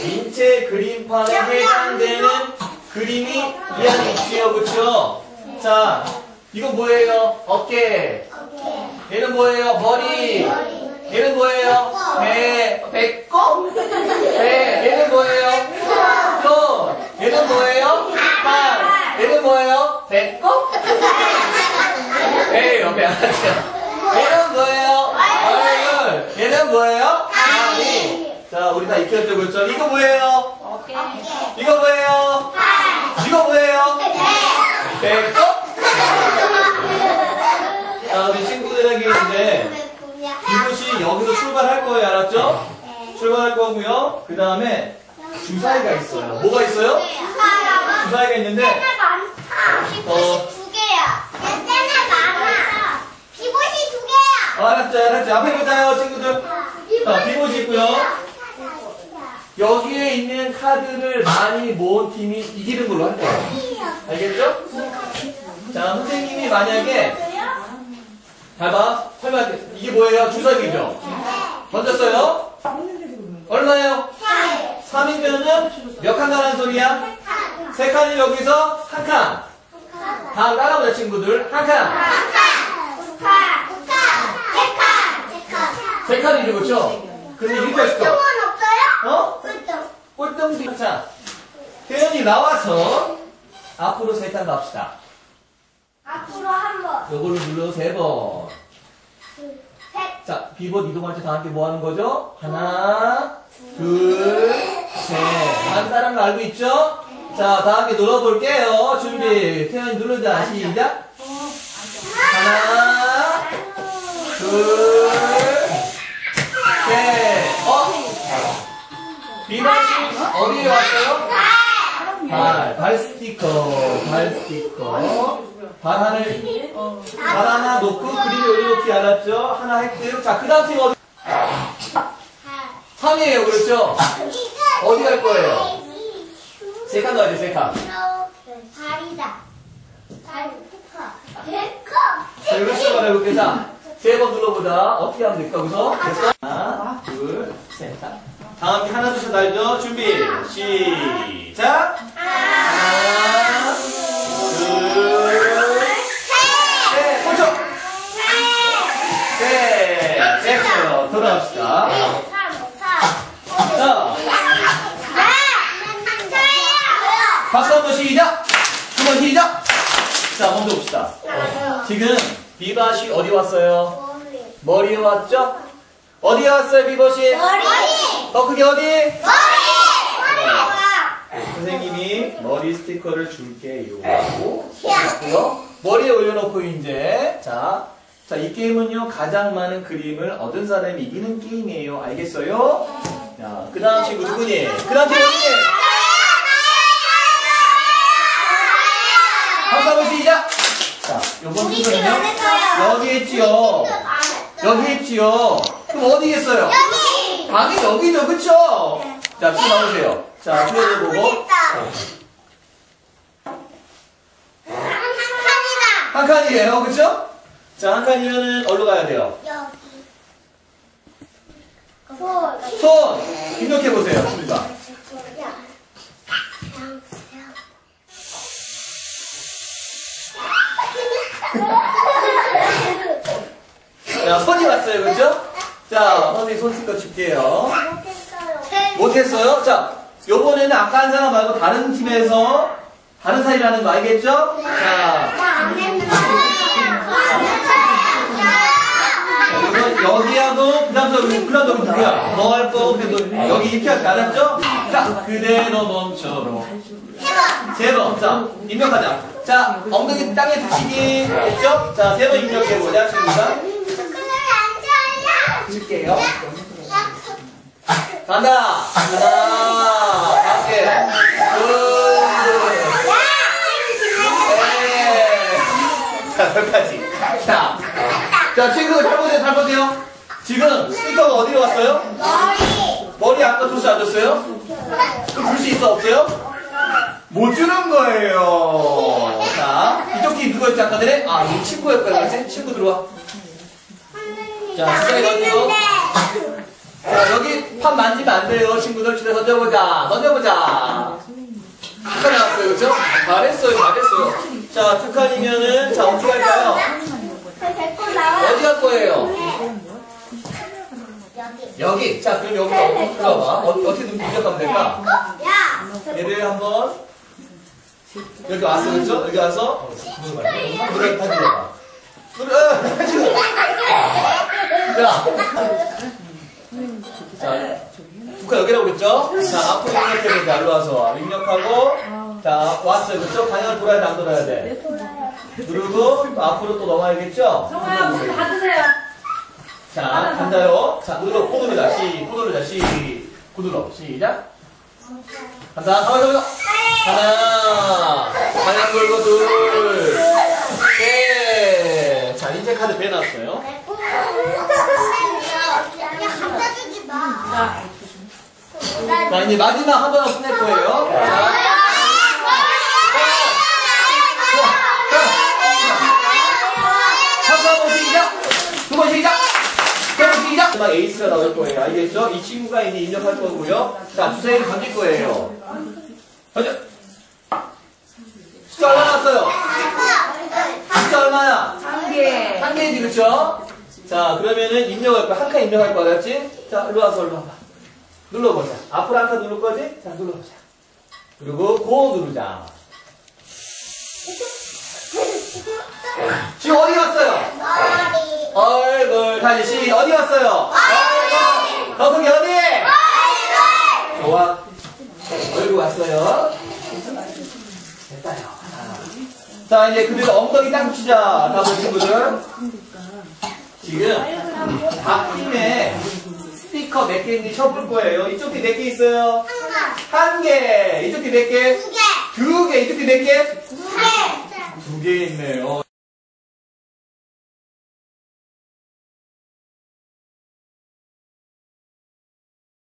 인체 그림판에 해당되는 그림이 이 안에 있지요, 그쵸? 자, 이거 뭐예요? 어깨. 얘는 뭐예요? 머리. 얘는 뭐예요? 배. 배꼽? 배. 얘는 뭐예요? 손. 얘는 뭐예요? 팔. 얘는 뭐예요? 배꼽? 배예요, 배. 얘는 뭐예요? 얼굴. 얘는 뭐예요? 자, 우리 다 익혔죠, 그렇죠? 이거 뭐예요? 이거 뭐예요? 이거 뭐예요? 배꼽? 자, 우리 친구들에게 이제 이곳이 여기서 출발할 거예요, 알았죠? 출발할 거고요. 그 다음에 주사위가 있어요. 뭐가 있어요? 주사위가 있는데 어. 두 개야. 얘는 많아. 비봇이 두 개야. 어, 알았죠, 알았죠. 앞에 보자요, 친구들. 자, 비봇이 있고요. 여기에 있는 카드를 많이 모은 팀이 이기는 걸로 할 거예요. 알겠죠? 자, 선생님이 만약에 봐봐. 설마 이게 뭐예요? 주사위죠? 던졌어요? 얼마예요? 3이면은 몇 칸 가는 소리야? 세 칸이 여기서 한 칸. 다음 따라보자 친구들. 한 칸. 세 칸이죠, 그렇죠? 근데 이거 있어. 어? 꿀똥. 꼴등비. 자, 태연이 나와서 앞으로 세 칸 갑시다. 앞으로 한 번. 요걸로 눌러 세 번. 셋. 자, 비봇 이동할 때 다 함께 뭐 하는 거죠? 하나, 둘, 셋. 간단한 거 알고 있죠? 자, 다 함께 눌러볼게요. 준비. 태연이 누르자. 시작. 하나, 둘, 셋. 어디에 왔어요? 발, 발 스티커, 발 스티커. 발 하나를, 발 하나 놓고 그림 올려놓기 알았죠? 하나 획득. 자, 그 다음 팀 어디? 3이에요, 그렇죠? 어디 갈 거예요? 세칸 넣어야 돼, 세칸. 발이다. 발. 배꼽. 자, 이거 시작을 해볼게. 자, 세번 눌러보자. 어떻게 하면 될까? 됐어? 하나, 둘, 셋. 자, 다음 팀 하나, 둘, 셋 알죠? 준비, 시작! 하나, 둘, 셋, 멈춰! 셋, 됐어요. 돌아갑시다. 자, 박수 한번 시작! 두 번 시작! 자, 먼저 봅시다. 지금 비바시 어디 왔어요? 머리에 왔죠? 어디에 왔어요, 비버시? 더 크게 어디? 선생님이 머리 스티커를 줄게요. 하고 했고요. 머리에 올려놓고 이제 자, 자, 이 게임은요 가장 많은 그림을 얻은 사람이 이기는 게임이에요. 알겠어요? 자, 그 다음 친구 누구니? 그 다음 친구 누구니? 박수 한번 시작! 자, 요번 순서는요 여기 했지요. 여기 했지요. 그럼 어디 있어요? 방이 여기죠, 그쵸? 자, 쭉 나오세요. 자, 표현을 보고. 한 칸이에요, 그쵸? 자, 한 칸이면은 어디로 가야 돼요? 손! 입력해 보세요, 친구가. 자, 손이 왔어요, 그쵸? 자, 선생님 손 스티커 줄게요. 못했어요? 자, 요번에는 아까 한 사람 말고 다른 팀에서 다른 사이라는 거 알겠죠? 자, 여기하고 다음 저기 누구야? 너 할 거, 그래도 여기 이렇게 할게 알았죠? 자, 그대로 멈춰. 세 번. 자, 입력하자. 자, 엉덩이 땅에 붙이기. 됐죠? 자, 세 번 입력해보자, 친구가. 줄게요. 간다. 하나, 밖에. 둘, 셋. 자. 자, 자, 친구 잘 보세요, 잘 보세요. 지금 스티커가 어디로 왔어요? 머리 아까 줬어요, 안 줬어요? 그럼 줄수 있어, 없어요? 못 주는 거예요. 자, 이쪽 팀 누구였지, 아까 전에? 아, 이 친구였거든요, 그치? 친구 들어와. 자, 주사위 던지고. 자, 여기 판 만지면 안 돼요. 친구들 집에 던져보자. 던져보자. 아까 나왔어요. 그죠? 잘했어요. 잘했어요. 자, 두 칸이면은, 자, 어떻게 할까요? 어디 갈 거예요? 여기. 여기. 자, 그럼 여기 어디 들어봐. 어, 어떻게 눈 공격하면 될까? 야. 얘를 한번 여기 왔어 그죠? 여기 와서 물을 타들어봐 물을 지금 자, 자 북한 여기라고 그랬죠? 자 앞으로 입력해보자 일로 와서. 입력하고 자 왔어요. 그죠? 방향을 돌아야 돼? 안 돌아야 돼? 누르고 또 앞으로 또 넘어야겠죠? 정아야 물 받으세요. 자 간다요. 자 눌러 코 누르자 시 코 누르자 시코 눌러 시작. 간다. 가만히 가만히 하나. 방향 돌고 둘 셋자 인체 카드 빼놨어요 야, 갖다 주지 마. 자, 자 이제 마지막 한 번은 끝낼 거예요 자 한번 시작 두번 시작 마지막 에이스가 나올 거예요 알겠죠? 이 친구가 이제 입력할 거고요 자 주사위를 던질 거예요 던져 숫자 얼마 났어요? 숫자 얼마야? 한 개. 한 개지 그쵸? 자 그러면은 입력할 거야 한 칸 입력할 거야 알았지? 자 일로 와서 일로 와봐 눌러보자 앞으로 한 칸 누를 거지? 자 눌러보자 그리고 고 누르자 지금 어디 갔어요? 머리. 얼굴 다시 시 어디 갔어요? 얼굴 더 크게 어디? 좋아 얼굴 왔어요 됐다요 자 이제 그대로 엉덩이 딱 붙이자 다섯 친구들 지금 각 팀에 스티커 몇개 있는지 쳐볼 거예요 이쪽 팀 몇 개 있어요? 하나. 한개 이쪽 팀 몇 개? 두 개. 두 개 이쪽 팀 몇 개? 두 개. 두 개 있네요